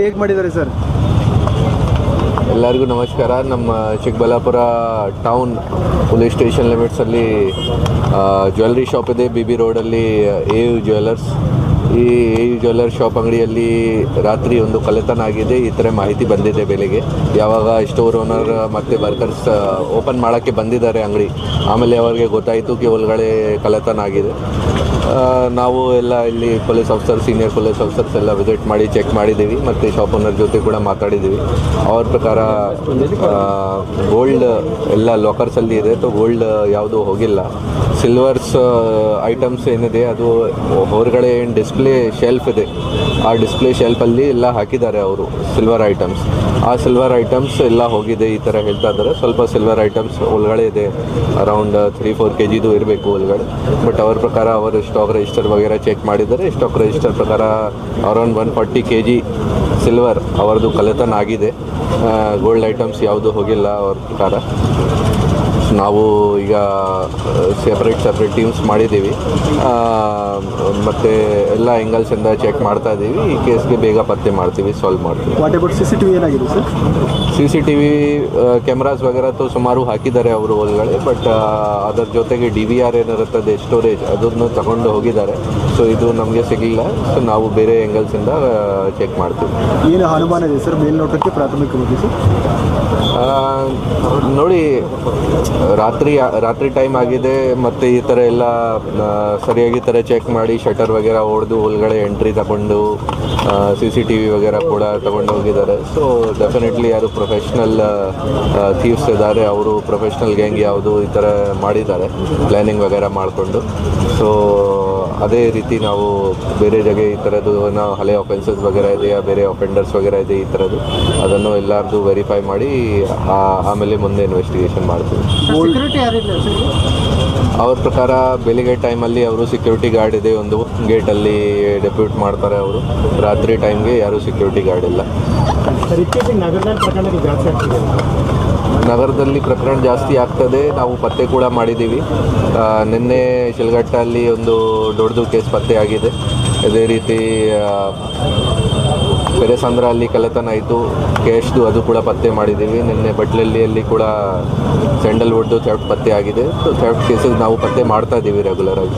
ಹೇಗೆ ಮಾಡಿದ್ದಾರೆ ಸರ್? ಎಲ್ಲರಿಗೂ ನಮಸ್ಕಾರ. ನಮ್ಮ ಚಿಕ್ಕಬಳ್ಳಾಪುರ ಟೌನ್ ಪೊಲೀಸ್ ಸ್ಟೇಷನ್ ಲಿಮಿಟ್ಸಲ್ಲಿ ಜ್ಯುವೆಲ್ರಿ ಶಾಪ್ ಇದೆ. ಬಿ ಬಿ ರೋಡಲ್ಲಿ ಎ ಯು ಜ್ಯುವೆಲ್ಲರ್ಸ್. ಈ ಎ ಯು ಜ್ಯುವೆಲರ್ ಶಾಪ್ ಅಂಗಡಿಯಲ್ಲಿ ರಾತ್ರಿ ಒಂದು ಕಳ್ಳತನ ಆಗಿದೆ. ಈ ಥರ ಮಾಹಿತಿ ಬಂದಿದೆ ಬೆಲೆಗೆ. ಯಾವಾಗ ಸ್ಟೋರ್ ಓನರ್ ಮತ್ತು ವರ್ಕರ್ಸ್ ಓಪನ್ ಮಾಡೋಕ್ಕೆ ಬಂದಿದ್ದಾರೆ ಅಂಗಡಿ. ಆಮೇಲೆ ಅವರಿಗೆ ಗೊತ್ತಾಯಿತು, ಕಿ ಒಳಗಡೆ ಕಳ್ಳತನ ಆಗಿದೆ. ನಾವು ಎಲ್ಲ ಇಲ್ಲಿ police officer senior police officers ಎಲ್ಲ ವಿಸಿಟ್ ಮಾಡಿ ಚೆಕ್ ಮಾಡಿದ್ದೀವಿ ಮತ್ತು ಶಾಪ್ ಓನರ್ ಜೊತೆ ಕೂಡ ಮಾತಾಡಿದ್ದೀವಿ. ಅವ್ರ ಪ್ರಕಾರ ಗೋಲ್ಡ್ ಎಲ್ಲ ಲಾಕರ್ಸಲ್ಲಿ ಇದೆ. ಅಥವಾ ಗೋಲ್ಡ್ ಯಾವುದು ಹೋಗಿಲ್ಲ. ಸಿಲ್ವರ್ಸ್ ಐಟಮ್ಸ್ ಏನಿದೆ, ಅದು ಹೊರಗಡೆ ಏನು ಡಿಸ್ಪ್ಲೇ ಶೆಲ್ಫ್ ಇದೆ. ಆ ಡಿಸ್ಪ್ಲೇ ಶೆಲ್ಫಲ್ಲಿ ಎಲ್ಲ ಹಾಕಿದ್ದಾರೆ ಅವರು ಸಿಲ್ವರ್ ಐಟಮ್ಸ್ ಆ ಸಿಲ್ವರ್ ಐಟಮ್ಸ್ ಎಲ್ಲ ಹೋಗಿದೆ ಈ ಥರ ಹೇಳ್ತಾ ಇದ್ದಾರೆ. ಸ್ವಲ್ಪ ಸಿಲ್ವರ್ ಐಟಮ್ಸ್ ಒಳಗಡೆ ಇದೆ. ಅರೌಂಡ್ ತ್ರೀ ಫೋರ್ ಕೆ ಜಿದು ಇರಬೇಕು ಒಳಗಡೆ. ಬಟ್ ಅವ್ರ ಪ್ರಕಾರ, ಅವರು ಸ್ಟಾಕ್ ರಿಜಿಸ್ಟರ್ ವಗೇರೆ ಚೆಕ್ ಮಾಡಿದರೆ ಸ್ಟಾಕ್ ರಿಜಿಸ್ಟರ್ ಪ್ರಕಾರ around one forty K G silver ಅವರದು ಕಲೆತನ ಆಗಿದೆ. ಗೋಲ್ಡ್ ಐಟಮ್ಸ್ ಯಾವುದು ಹೋಗಿಲ್ಲ ಅವ್ರ ಪ್ರಕಾರ. ನಾವು ಈಗ ಸೆಪ್ರೇಟ್ ಸಪ್ರೇಟ್ ಟೀಮ್ಸ್ ಮಾಡಿದ್ದೀವಿ. ಮತ್ತು ಎಲ್ಲ ಎಂಗಲ್ಸಿಂದ ಚೆಕ್ ಮಾಡ್ತಾ ಇದ್ದೀವಿ. ಈ ಕೇಸ್ಗೆ ಬೇಗ ಪತ್ತೆ ಮಾಡ್ತೀವಿ ಸಾಲ್ವ್ ಮಾಡ್ತೀವಿ. What about C C T V ಏನಾಗಿದೆ sir C C T V cameras ವಗೇರೆ ತೋ ಸುಮಾರು ಹಾಕಿದ್ದಾರೆ ಅವರು ಒಳಗಡೆ ಬಟ್ ಅದರ ಜೊತೆಗೆ ಡಿ ವಿ ಆರ್ ಏನಿರುತ್ತದೆ ಸ್ಟೋರೇಜ್ ಅದನ್ನು ತಗೊಂಡು ಹೋಗಿದ್ದಾರೆ. ಸೊ ಇದು ನಮಗೆ ಸಿಗಲಿಲ್ಲ. ಸೊ ನಾವು ಬೇರೆ ಎಂಗಲ್ಸಿಂದ ಚೆಕ್ ಮಾಡ್ತೀವಿ. ಏನು ಅನುಮಾನ ಇದೆ ಸರ್? ಮೇಲ್ನೋಟಕ್ಕೆ ಪ್ರಾಥಮಿಕವಾಗಿ ಸರ್? ನೋಡಿ ರಾತ್ರಿ ರಾತ್ರಿ ಟೈಮ್ ಆಗಿದೆ ಮತ್ತು ಈ ಥರ ಎಲ್ಲ ಸರಿಯಾಗಿ ಥರ ಚೆಕ್ ಮಾಡಿ ಶಟರ್ ವಗೇರ ಹೊಡೆದು ಒಳಗಡೆ ಎಂಟ್ರಿ ತಗೊಂಡು ಸಿ ಸಿ ಟಿ ವಿ ವಗೇರ ಕೂಡ ತಗೊಂಡು ಹೋಗಿದ್ದಾರೆ. ಸೊ ಡೆಫಿನೆಟ್ಲಿ ಯಾರು ಪ್ರೊಫೆಷ್ನಲ್ ಥೀವ್ಸ್ ಇದ್ದಾರೆ. ಅವರು ಪ್ರೊಫೆಷ್ನಲ್ ಗ್ಯಾಂಗ್ ಯಾವುದು ಈ ಥರ ಮಾಡಿದ್ದಾರೆ. ಪ್ಲ್ಯಾನಿಂಗ್ ವಗೇರ ಮಾಡಿಕೊಂಡು. ಸೊ ಅದೇ ರೀತಿ ನಾವು ಬೇರೆ ಜಾಗೆ ಈ ಥರದ್ದು ನಾವು ಹಳೆ ಅಫೆನ್ಸಸ್ ವಗೇರ ಇದೆಯಾ? ಬೇರೆ ಅಫೆಂಡರ್ಸ್ ವಗೇರ ಇದೆ ಈ ಥರದ್ದು? ಅದನ್ನು ಎಲ್ಲರದ್ದು ವೆರಿಫೈ ಮಾಡಿ ಆ- ಆಮೇಲೆ ಮುಂದೆ ಇನ್ವೆಸ್ಟಿಗೇಷನ್ ಮಾಡ್ತೀವಿ. ಅವ್ರ ಪ್ರಕಾರ ಬೆಳಿಗ್ಗೆ ಟೈಮಲ್ಲಿ ಅವರು ಸೆಕ್ಯೂರಿಟಿ ಗಾರ್ಡ್ ಇದೆ ಒಂದು ಗೇಟಲ್ಲಿ ಡೆಪ್ಯೂಟ್ ಮಾಡ್ತಾರೆ ಅವರು. ರಾತ್ರಿ ಟೈಮ್ಗೆ ಯಾರೂ ಸೆಕ್ಯೂರಿಟಿ ಗಾರ್ಡ್ ಇಲ್ಲ. ನಗರದಲ್ಲಿ ಪ್ರಕರಣ ಜಾಸ್ತಿ ಆಗ್ತದೆ. ನಾವು ಪತ್ತೆ ಕೂಡ ಮಾಡಿದ್ದೀವಿ. ನಿನ್ನೆ ಶಿಲ್ಘಟ್ಟಲ್ಲಿ ಒಂದು ದೊಡ್ಡದು ಕೇಸ್ ಪತ್ತೆ ಆಗಿದೆ. ಅದೇ ರೀತಿ ಪೆರೆಸಂದ್ರ ಅಲ್ಲಿ ಕಳ್ಳತನ ಆಯಿತು. ಕೇಶ್ದು ಅದು ಕೂಡ ಪತ್ತೆ ಮಾಡಿದ್ದೀವಿ. ನಿನ್ನೆ ಬಟ್ಲಲ್ಲಿಯಲ್ಲಿ ಕೂಡ ಸ್ಯಾಂಡಲ್ವುಡ್ದು ಥೆಫ್ಟ್ ಪತ್ತೆ ಆಗಿದೆ. ಥೆಫ್ಟ್ ಕೇಸಸ್ ನಾವು ಪತ್ತೆ ಮಾಡ್ತಾ ಇದ್ದೀವಿ ರೆಗ್ಯುಲರ್ ಆಗಿ